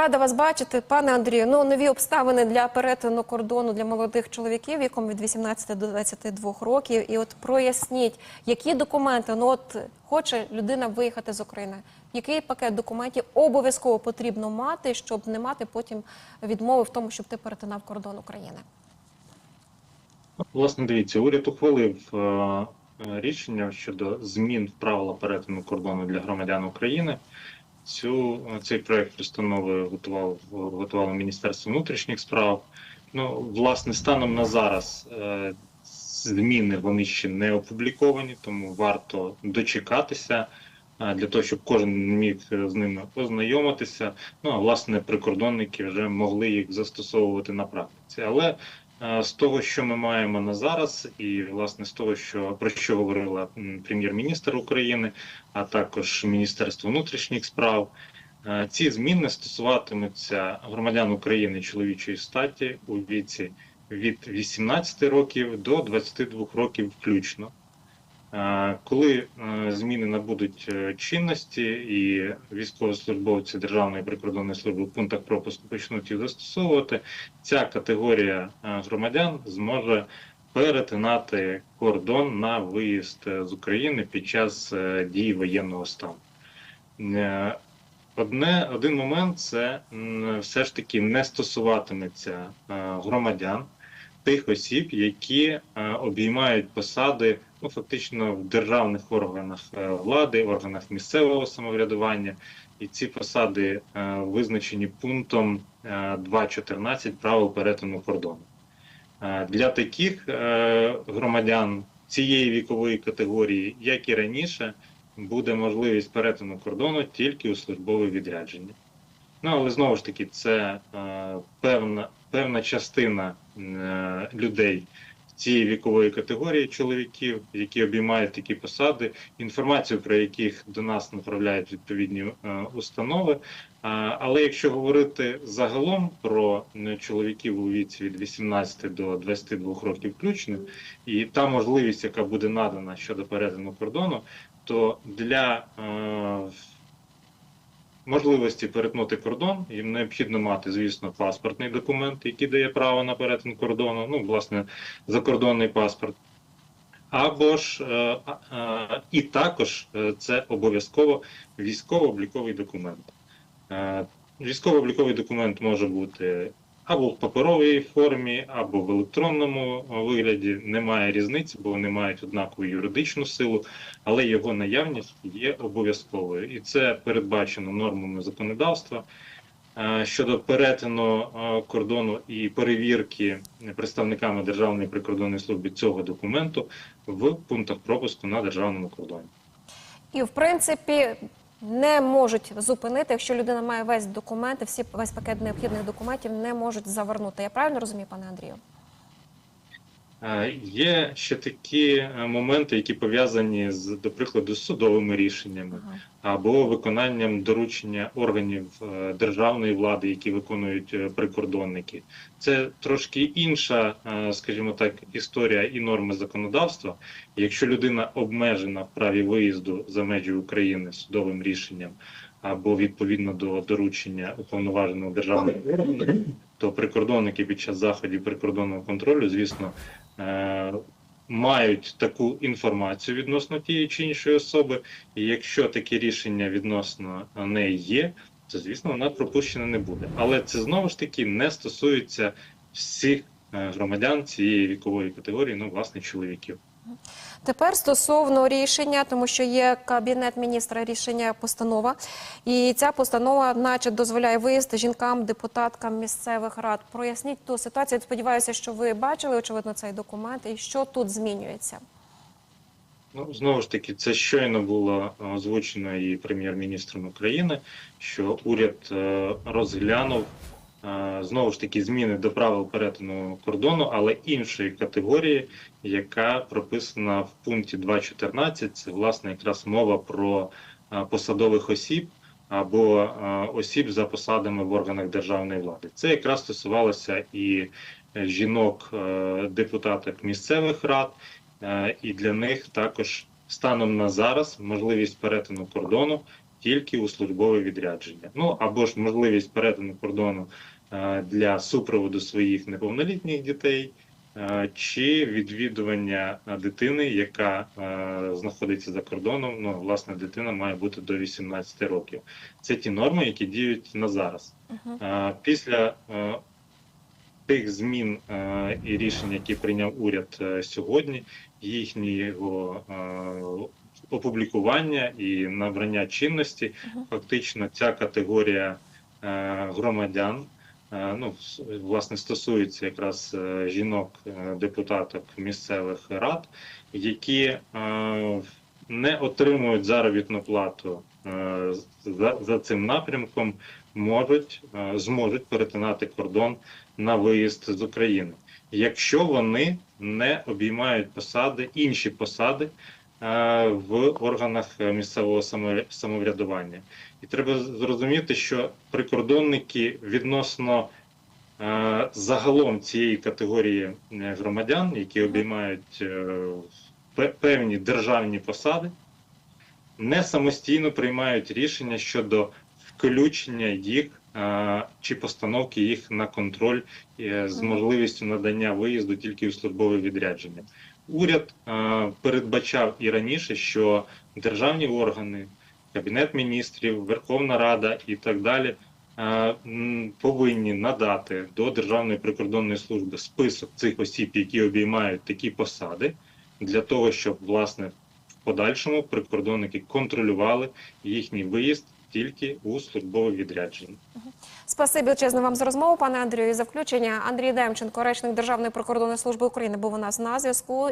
Рада вас бачити, пане Андрію. Ну нові обставини для перетину кордону для молодих чоловіків віком від 18 до 22 років. І от проясніть, які документи ну от хоче людина виїхати з України. Який пакет документів обов'язково потрібно мати, щоб не мати потім відмови в тому, щоб ти перетинав кордон України? Власне, дивіться, уряд ухвалив е, рішення щодо змін в правила перетину кордону для громадян України. Цю цей проект постанови готував готувало Міністерство внутрішніх справ. Ну, власне, станом на зараз е, зміни вони ще не опубліковані, тому варто дочекатися е, для того, щоб кожен міг з ними ознайомитися. Ну а власне прикордонники вже могли їх застосовувати на практиці. Але Е, з того, що ми маємо на зараз, і власне з того, що про що говорила прем'єр-міністр України, а також Міністерство внутрішніх справ, е, ці зміни стосуватимуться громадян України чоловічої статі у віці від 18 років до 22 років включно. Коли е, зміни набудуть е, чинності і військовослужбовці Державної прикордонної служби в пунктах пропуску почнуть їх застосовувати, ця категорія е, громадян зможе перетинати кордон на виїзд з України під час дії воєнного стану. Одне один момент це все ж таки не стосуватиметься громадян тих осіб, які е, обіймають посади ну фактично в державних органах е, влади, органах місцевого самоврядування, і ці посади е, визначені пунктом е, 2.14 правил перетину кордону. Для таких громадян цієї вікової категорії, як і раніше, буде можливість перетину кордону тільки у службове відрядження. Ну але знову ж таки, це е, певна, певна частина е, людей цієї вікової категорії чоловіків, які обіймають такі посади, інформацію про яких до нас направляють відповідні е, установи. А, але якщо говорити загалом про е, чоловіків у віці від 18 до 22 років включно, і та можливість, яка буде надана щодо перетину кордону, то для е, можливості перетнути кордон, їм необхідно мати, звісно, паспортний документ, який дає право на перетин кордону, ну, власне, закордонний паспорт. Або ж е, е, і також е, це обов'язково військово-обліковий документ. Військово-обліковий документ може бути або в паперовій формі, або в електронному е, вигляді. Немає різниці, бо вони мають однакову юридичну силу, але його наявність є обов'язковою, і це передбачено нормами законодавства. Е, Щодо перетину е, кордону і перевірки представниками Державної прикордонної служби цього документу в пунктах пропуску на державному кордоні. І в принципі не можуть зупинити, якщо людина має весь документи, всі весь пакет необхідних документів не можуть завернути. Я правильно розумію, пане Андрію? Е, Є ще такі е, моменти, які пов'язані з, до прикладу, з судовими рішеннями або виконанням доручення органів е, державної влади, які виконують прикордонники. Це трошки інша, скажімо так, історія і норми законодавства. Якщо людина обмежена в праві виїзду за межі України судовим рішенням або відповідно до доручення уповноваженого державного органу, то прикордонники під час заходів прикордонного контролю, звісно, мають таку інформацію відносно тієї чи іншої особи, і якщо таке рішення відносно неї є, то звісно вона пропущена не буде. Але це знову ж таки не стосується всіх е, громадян цієї вікової категорії, ну власне чоловіків. Тепер стосовно рішення, тому що є кабінет міністра рішення постанова, і ця постанова, наче, дозволяє виїзд жінкам, депутаткам місцевих рад. Проясніть ту ситуацію. Сподіваюся, що ви бачили очевидно цей документ, і що тут змінюється. Ну, знову ж таки, це щойно було озвучено і прем'єр-міністром України, що уряд е, розглянув знову ж таки зміни до правил перетину кордону, але іншої категорії, яка прописана в пункті 2.14. Це власне якраз мова про е, посадових осіб або е, осіб за посадами в органах державної влади. Це якраз стосувалося і е, жінок, е, депутаток місцевих рад. Е, і для них також станом на зараз можливість перетину кордону тільки у службове відрядження. Ну або ж можливість перетину кордону е, для супроводу своїх неповнолітніх дітей. е, Чи відвідування дитини, яка е, знаходиться за кордоном, ну власне дитина має бути до 18 років. Це ті норми, які діють на зараз. Мгм. Е, Після е, тих змін е, і рішень, які прийняв уряд е, сьогодні, їхнього е, опублікування і набрання чинності, фактично ця категорія громадян. Ну, власне, стосується якраз е, жінок, е, депутаток місцевих рад, які не отримують заробітну плату за, за цим напрямком, можуть зможуть перетинати кордон на виїзд з України, якщо вони не обіймають посади, інші посади е, в органах місцевого самоврядування. І треба зрозуміти, що прикордонники відносно е, загалом цієї категорії е, громадян, які обіймають е, певні державні посади, не самостійно приймають рішення щодо включення їх чи постановки їх на контроль е, з можливістю надання виїзду тільки у службове відрядження. Уряд передбачав і раніше, що державні органи, Кабінет міністрів, Верховна Рада і так далі повинні надати до Державної прикордонної служби список цих осіб, які обіймають такі посади, для того, щоб власне в подальшому прикордонники контролювали їхній виїзд тільки у службове відрядження. Спасибі величезно вам за розмову, пане Андрію, і за включення. Андрій Демченко, речник Державної прикордонної служби України, був у нас на зв'язку.